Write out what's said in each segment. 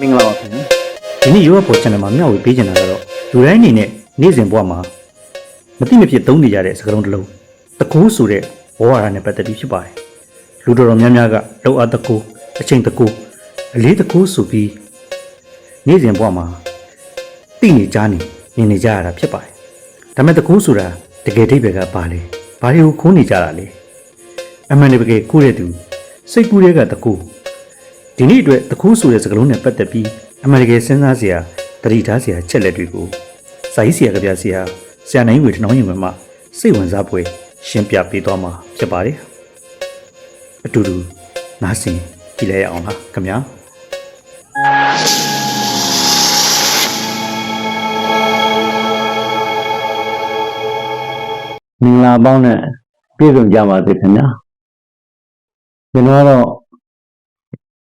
မင်္ဂလာပါခင်ဗျာဒီနေ့ UFO channel မှာမျှဝေပေးချင်တာကတော့လူတိုင်းအနေနဲ့နေ့စဉ်ဘဝမှာမတိမဖြစ်သုံးနေကြတဲ့စကားလုံးတစ်လုံးတကူဆိုတဲ့ဘဝရနဲ့ပတ်သက်ပြီးဖြစ်ပါတယ်လူတော်တော်များများကလောက်အားတကူအချိန်တကူအလေးတကူဆိုပြီးနေ့စဉ်ဘဝမှာသိနေကြနေနေနေကြရတာဖြစ်ပါတယ်ဒါပေမဲ့တကူဆိုတာတကယ်အိဗယ်ကဘာလဲဘာတွေကိုခိုးနေကြတာလဲအမှန်တကယ်ကိုယ့်ရဲ့သူစိတ်ကူးတဲ့ကတကူ ဒီနေ့အတွက်တခုဆိုတဲ့စကားလုံးနဲ့ပတ်သက်ပြီးအမေရိကန်စဉ်းစားစရာတတိထားစရာချက်လက်တွေကိုစာရေးဆရာကပြဆရာဆရာနိုင်ဝေထနောင်းရင်မှစိတ်ဝင်စားပွဲရှင်းပြပေးသွားမှာဖြစ်ပါတယ်အတူတူနားဆင်ကြည့်လိုက်ရအောင်လားခင်ဗျာမင်္ဂလာပေါင်းနဲ့ပြည့်စုံကြပါစေခင်ဗျာကျွန်တော်ကတော့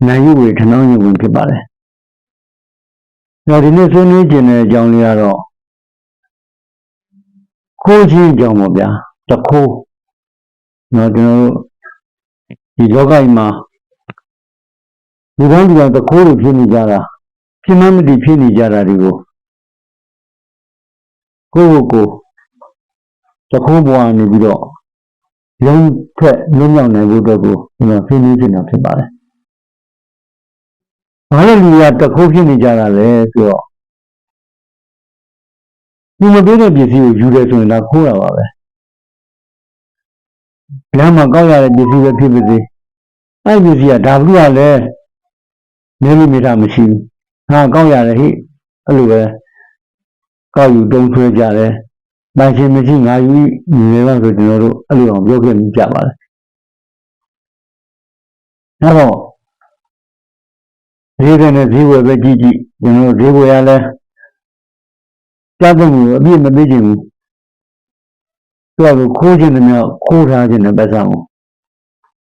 နိုင်ယူဝေထနောင်းယူဝင်ဖြစ်ပါတယ်။ဒါဒီနေ့ဆွေးနွေးခြင်းတဲ့အကြောင်းလေးကတော့ခိုးခြင်းအကြောင်းပေါ့ဗျာတခိုးနော်ကျွန်တော်တို့ဒီလောကကြီးမှာလူတိုင်းလူတိုင်းတခိုးတွေဖြစ်နေကြတာဖြစ်မှမတည်ဖြစ်နေကြတာတွေကိုကိုယ့်ကိုယ်ကိုယ်တခုံးဘဝနေပြီးတော့လုံးထက်လွတ်မြောက်နိုင်ဖို့အတွက်ကိုကျွန်တော်ဖိနေဖြစ်နေတာဖြစ်ပါတယ်။ ဘာလို့လူကတခုံးဖြစ်နေကြတာလဲဆိုတော့ဒီမပေးတဲ့ပစ္စည်းကိုယူတယ်ဆိုရင်ဒါခိုးတာပါပဲ။လမ်းမှာကောက်ရတဲ့ပစ္စည်းပဲဖြစ်ပါစေ။အဲ့ဒီပစ္စည်းကဒါဘူးကလည်းနေလို့မိတာမရှိဘူး။ဟာကောက်ရတယ်ဟိအဲ့လိုပဲကောက်ယူတုံးထွဲကြတယ်။ပိုင်ရှင်မရှိငါယူနေရတော့ဆိုကျွန်တော်တို့အဲ့လိုအောင်ပြောခဲ့မိကြပါလား။အဲ့တော့ ဈေးကနေဈေးဝယ်ပဲကြည့်ကြည့်ကျွန်တော်တို့ဈေးဝယ်ရလဲကြားတဲ့မှုအပြည့်မပေးချင်ဘူး။သူကခိုးခြင်းတည်းများခိုးထားခြင်းနဲ့ပတ်သက်အောင်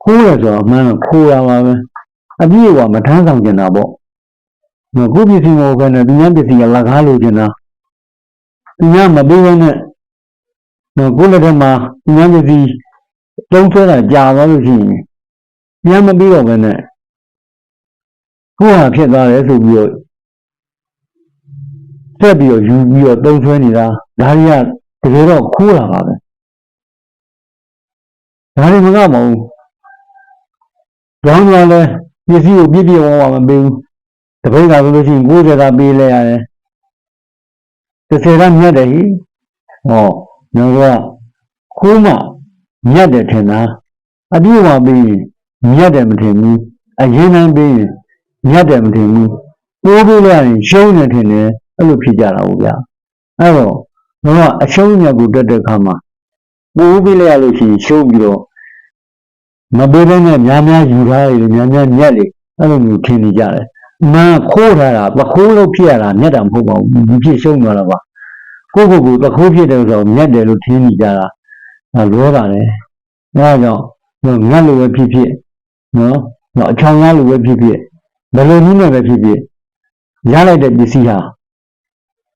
ခိုးရဆိုတော့အမှန်ခိုးရပါပဲ။အပြည့်ကမထမ်းဆောင်ကျင်တာပေါ့။ငါကိုပစ္စည်းမဟုတ်ဘဲနဲ့သူများပစ္စည်းကလက်ကားလိုချင်တာသူများမပေးဘဲနဲ့နော်ကိုယ့်လက်ထက်မှာသူများပစ္စည်းတုံးဆွဲတာကြာသွားလို့ရှိရင်များမပြီးတော့ဘဲနဲ့ ကိုယ့်ဟာဖြစ်သွားတယ်ဆိုပြီးတော့ဆက်ပြီးတော့ယူပြီးတော့တုံးဆွဲနေတာဒါတွေကတကယ်တော့ခိုးတာပါပဲဒါတွေမကမဟုတ်ကြောင်းကြောင်းလဲပစ္စည်းကိုပြည့်ပြည့်ဝဝမပေးဘူးတပိတ်ကဆိုလို့ရှိရင်90တာပေးလဲရတယ်30တာမြတ်တယ်ဟိဟောကျွန်တော်ကခိုးမှမြတ်တယ်ထင်တာအပြည့်ဝပြီးရင်မြတ်တယ်မထင်ဘူးအရင်တိုင်းပြီးရင် မြတ်တယ်မထင်ဘူးပိုးပြီးလို့ရင်ရှုံးနေထင်တယ်အဲ့လိုဖြစ်ကြတာဟုတ်ဗျာအဲ့တော့ကျွန်တော်ကအရှုံးမြတ်ကိုတက်တဲ့ခါမှာပိုးပြီးလိုက်ရလို့ရှိရင်ရှုံးပြီးတော့မပေးတဲ့နဲ့များများယူထားတယ်များများမြတ်လေအဲ့လိုမျိုးထင်နေကြတယ်မန်ခိုးထားတာပခိုးလို့ဖြစ်ရတာမြတ်တာမဟုတ်ပါဘူးဒီဖြစ်ရှုံးသွားတာပါကိုယ့်ကိုယ်ကိုပခိုးဖြစ်တယ်ဆိုတော့မြတ်တယ်လို့ထင်နေကြတာအဲလောတာလေအဲဒါကြောင့်ငတ်လို့ပဲဖြစ်ဖြစ်နော်နော်အချောင်ရလို့ပဲဖြစ်ဖြစ် ဘယ်လိုနည်းနဲ့ပဲဖြစ်ဖြစ်ရလိုက်တဲ့ပစ္စည်းဟာ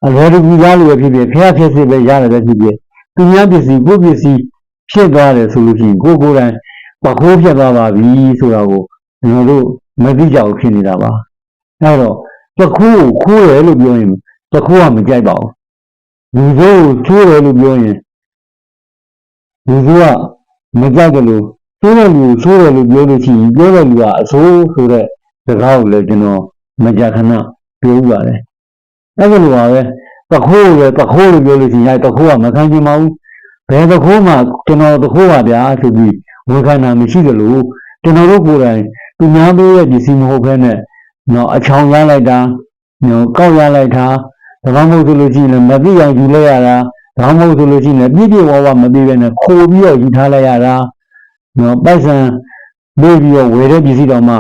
အလောတကူရလို့ပဲဖြစ်ဖြစ်ဖျက်ဖြစ်စစ်ပဲရတယ်ပဲဖြစ်ဖြစ်သူများပစ္စည်းကိုယ့်ပစ္စည်းဖြစ်သွားတယ်ဆိုလို့ရှိရင်ကိုယ်ကိုယ်တိုင်ပခိုးဖြစ်သွားပါပြီဆိုတာကိုကျွန်တော်တို့မသိကြဘူးဖြစ်နေတာပါအဲတော့တခိုးကိုခိုးတယ်လို့ပြောရင်တခိုးကမကြိုက်ပါဘူးလူစိုးကိုချိုးတယ်လို့ပြောရင်လူစိုးကမကြိုက်တယ်လို့ချိုးတဲ့လူကိုချိုးတယ်လို့ပြောလို့ရှိရင်ပြောတဲ့လူကအဆိုးဆိုတဲ့ စကားကိုလည်းကျွန်တော်မကြာခဏပြောဥပါတယ်အဲ့ဒါလိုပါပဲတခိုးကိုလည်းတခိုးလို့ပြောလို့ရှိရင်တခိုးကမခံချင်ပါဘူးဘယ်တခိုးမှကျွန်တော်တခိုးပါဗျာဆိုပြီးဝန်ခံတာမရှိကြလို့ကျွန်တော်တို့ကိုယ်တိုင်သူများပေးရဲ့ပစ္စည်းမဟုတ်ဘဲနဲ့နော်အချောင်ရလိုက်တာနော်ကောက်ရလိုက်တာဒါမှမဟုတ်ဆိုလို့ရှိရင်လည်းမသိအောင်ယူလိုက်ရတာဒါမှမဟုတ်ဆိုလို့ရှိရင်လည်းပြည့်ပြည့်ဝဝမသိဘဲနဲ့ခိုးပြီးတော့ယူထားလိုက်ရတာနော်ပိုက်ဆံပေးပြီးတော့ဝယ်တဲ့ပစ္စည်းတော်မှာ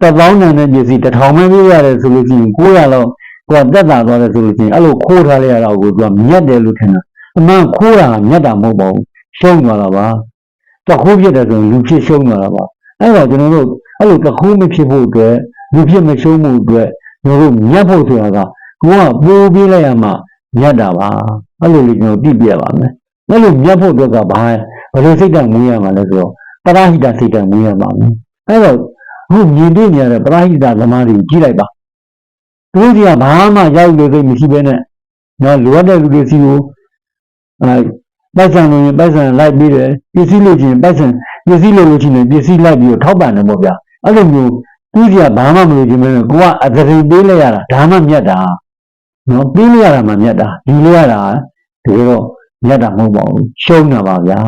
တစ်ပေါင်းနဲ့တဲ့ပစ္စည်းတစ်ထောင်ပဲပေးရတယ်ဆိုလို့ရှိရင်900လောက်ကိုကတက်တာသွားတယ်ဆိုလို့ရှိရင်အဲ့လိုခိုးထားလိုက်ရတာကိုသူကမြတ်တယ်လို့ထင်တာအမှန်ခိုးတာကမြတ်တာမဟုတ်ပါဘူးရှုံးသွားတာပါတခိုးဖြစ်တယ်ဆိုရင်လူဖြစ်ရှုံးသွားတာပါအဲ့တော့ကျွန်တော်တို့အဲ့လိုတခိုးမဖြစ်ဖို့အတွက်လူဖြစ်မရှုံးမှုအတွက်ကျွန်တော်တို့မြတ်ဖို့ဆိုတာကကိုကပိုးပေးလိုက်ရမှမြတ်တာပါအဲ့လိုလေးကျွန်တော်ပြပြပါမယ်အဲ့လိုမြတ်ဖို့အတွက်ကဘာဘယ်လိုစိတ်ဓာတ်မွေးရမှာလဲဆိုတော့ပရဟိတစိတ်ဓာတ်မွေးရမှာမယ်အဲ့တော့ အခုမြင်တွေ့နေရတဲ့ပရိဟိတသမားတွေကိုကြည့်လိုက်ပါသူတို့ကဘာမှရောက်လို့သိမရှိဘဲနဲ့နော်လိုအပ်တဲ့လူတွေစီကိုအဲပိုက်ဆံလို့ရင်ပိုက်ဆံလိုက်ပြီးတယ်ပစ္စည်းလို့ချင်းပိုက်ဆံပစ္စည်းလို့လို့ချင်းပစ္စည်းလိုက်ပြီးတော့ထောက်ပံ့တယ်ပေါ့ဗျာအဲ့လိုမျိုးသူကဘာမှမလို့ခြင်းမလို့ကိုကအသရင်ပေးလိုက်ရတာဒါမှမြတ်တာနော်ပေးလိုက်ရတာမှမြတ်တာဒီလိုရတာတကယ်တော့မြတ်တာမဟုတ်ပါဘူးရှုံးတာပါဗျာ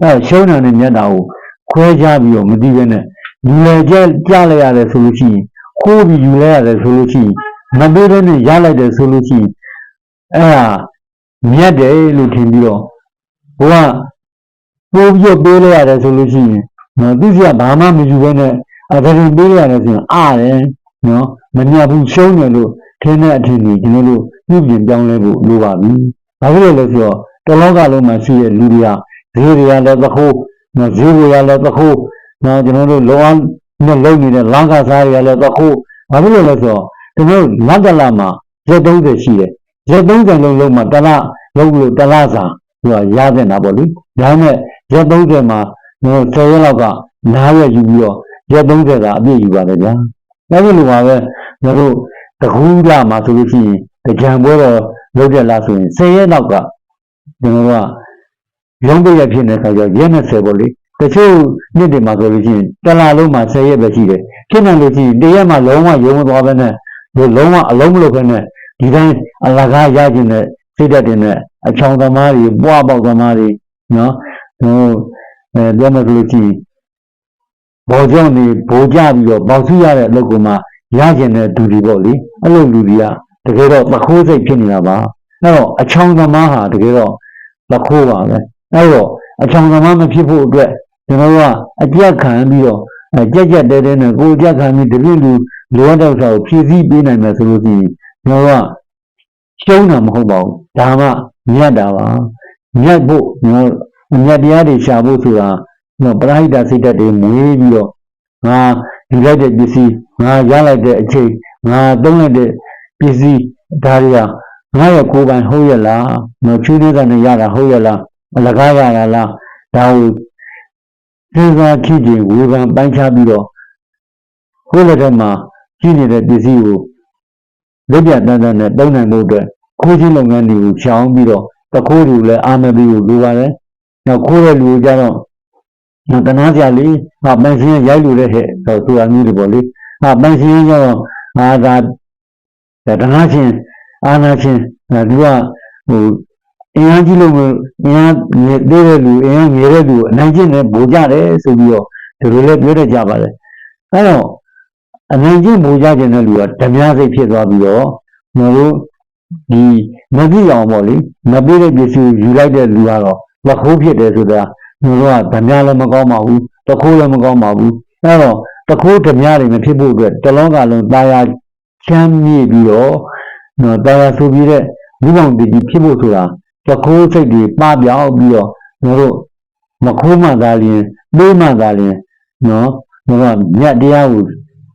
အဲရှုံးတာနဲ့မြတ်တာကိုခွဲခြားပြီးတော့မသိဘဲနဲ့ လူလေကြကြလိုက်ရတယ်ဆိုလို့ရှိရင်ခိုးပြီးယူလိုက်ရတယ်ဆိုလို့ရှိရင်မပေးတဲ့နဲ့ရလိုက်တယ်ဆိုလို့ရှိရင်အဲ့ဒါမြတ်တယ်လို့ထင်ပြီးတော့ဘုရားပိုးပြီးတော့ပေးလိုက်ရတယ်ဆိုလို့ရှိရင်နော်သူကဘာမှမယူဘဲနဲ့အသရင်ပေးလိုက်ရတယ်ဆိုရင်အားတယ်နော်မမြတ်ဘူးရှုံးတယ်လို့ထင်တဲ့အထင်ကြီးကျွန်တော်တို့ပြုပြင်ပြောင်းလဲဖို့လိုပါပြီ။ဘာဖြစ်လို့လဲဆိုတော့တလောကလုံးမှာရှိတဲ့လူတွေကဈေးတွေကလည်းသခိုးနော်ဈေးတွေကလည်းသခိုး နော်ကျွန်တော်တို့လောအောင်နဲ့လုံနေတဲ့လမ်းကစားတွေကလည်းသခိုးဘာဖြစ်လို့လဲဆိုတော့ကျွန်တော်တို့လက်ကလာမှာရက်30ရှိတယ်။ရက်30လုံးလုံးမှာတစ်လလုံးလို့တစ်လစာဟိုရတဲ့နာပေါ့လေ။ဒါနဲ့ရက်30မှာကျွန်တော်10ရက်လောက်ကနားရက်ယူပြီးတော့ရက်30ကအပြည့်ယူပါတယ်ဗျာ။ဒါကြောင့်လိုပါပဲကျွန်တော်တို့တကူးလာမှာဆိုလို့ရှိရင်ကြံပွဲတော့လုပ်တဲ့လားဆိုရင်10ရက်လောက်ကကျွန်တော်တို့ကရုံးပိတ်ရဖြစ်နေတဲ့အခါကျတော့ရက်20ပေါ့လေ တချို့နေ့တွေမှာဆိုလို့ရှိရင်တစ်လလုံးမှာ10ရက်ပဲရှိတယ်ဖြစ်နေလို့ရှိရင်တရက်မှာလုံးဝရုံးမသွားဘဲနဲ့ဒီလုံးဝအလုံးမလုပ်ဘဲနဲ့ဒီတိုင်းအလကားရကျင်တဲ့စိတ်ဓာတ်တွေနဲ့အချောင်သမားတွေပွားပေါက်သမားတွေနော်ဟိုအဲပြောမယ်ဆိုလို့ရှိရင်ဘောကြောင့်နေဘိုးကြပြီးတော့ပေါက်စုရတဲ့အလုပ်ကမှရကျင်တဲ့သူတွေပေါ့လေအဲ့လိုလူတွေကတကယ်တော့သခိုးစိတ်ဖြစ်နေတာပါအဲ့တော့အချောင်သမားဟာတကယ်တော့သခိုးပါပဲအဲ့တော့အချောင်သမားမဖြစ်ဖို့အတွက် ကျွန်တော်တို့ကအကြက်ခံပြီးတော့အဲကြက်ကြက်တဲတဲနဲ့ကိုယ်ကြက်ခံပြီးတပြည့်လူလိုအပ်တဲ့ဥစ္စာကိုဖြည့်ဆည်းပေးနိုင်မယ်ဆိုလို့ရှိရင်ကျွန်တော်တို့ကရှုံးတာမဟုတ်ပါဘူးဒါမှမြတ်တာပါမြတ်ဖို့ကျွန်တော်အမြတ်တရားတွေရှာဖို့ဆိုတာကျွန်တော်ပရိဟိတစိတ်ဓာတ်တွေမွေးပြီးတော့ငါယူလိုက်တဲ့ပစ္စည်းငါရလိုက်တဲ့အချိန်ငါသုံးလိုက်တဲ့ပစ္စည်းဒါတွေကငါရဲ့ကိုယ်ပိုင်ဟုတ်ရဲ့လားနော်ချွေးသေးတဲ့နဲ့ရတာဟုတ်ရဲ့လားအလကားရတာလားဒါကို စဉ်းစားကြည့်ခြင်းဝေဖန်ပိုင်းခြားပြီးတော့ကိုယ်လက်ထက်မှာရှိနေတဲ့ပစ္စည်းကိုလက်ပြတန်းတန်းနဲ့တုံးနိုင်မှုအတွက်ခိုးခြင်းလုပ်ငန်းတွေကိုရှောင်ပြီးတော့တခိုးတွေလည်းအာမပြီးကိုလိုပါတယ်။နောက်ခိုးတဲ့လူကြတော့နော်တနာစရာလေးဟာပန်ရှင်ရိုက်လို့တဲ့ဟဲ့ဆိုဆိုတာမျိုးတွေပေါ့လေ။ဟာပန်ရှင်ကျတော့ငါသာတနာချင်းအာနာချင်းသူကဟို အင်အားကြီးလို့အင်အားသေးတဲ့လူအင်အားငယ်တဲ့လူအနိုင်ကျင့်နဲ့ဗိုလ်ကြတယ်ဆိုပြီးတော့ဒီလိုလည်းပြောတတ်ကြပါတယ်။အဲတော့အနိုင်ကျင့်ဗိုလ်ကြခြင်းတဲ့လူကဓမြစိတ်ဖြစ်သွားပြီးတော့ငါတို့ဒီမသိအောင်ပေါ့လေမပေးတဲ့ပစ္စည်းကိုယူလိုက်တဲ့လူကတော့လက်ခိုးဖြစ်တယ်ဆိုတာငါတို့ကဓမြလည်းမကောင်းပါဘူးတခိုးလည်းမကောင်းပါဘူးအဲတော့တခိုးဓမြတွေမဖြစ်ဖို့အတွက်တလောကလုံးตายာချမ်းမြေ့ပြီးတော့နော်ตายာဆိုပြီးတဲ့မိဘတည်ဖြစ်ဖို့ဆိုတာ တခိုးစိတ်တွေပပြောက်ပြီးတော့ငါတို့မခိုးမှသာလျင်ပေးမှသာလျင်နော်ငါတို့ကမြတ်တရားကို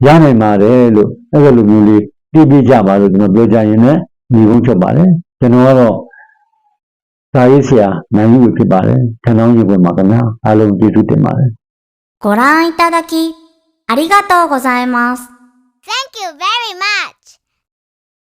ရနိုင်ပါတယ်လို့အဲ့လိုမျိုးလေးပြပြကြပါလို့ကျွန်တော်ပြောကြရင်လည်းညီကုန်းချက်ပါတယ်ကျွန်တော်ကတော့စာရေးဆရာနိုင်ယူဖြစ်ပါတယ်ထန်တောင်းရေပွဲမှာခင်ဗျာအားလုံးကျေးဇူးတင်ပါတယ် ご覧いただき、ありがとうございます。 Thank you very much.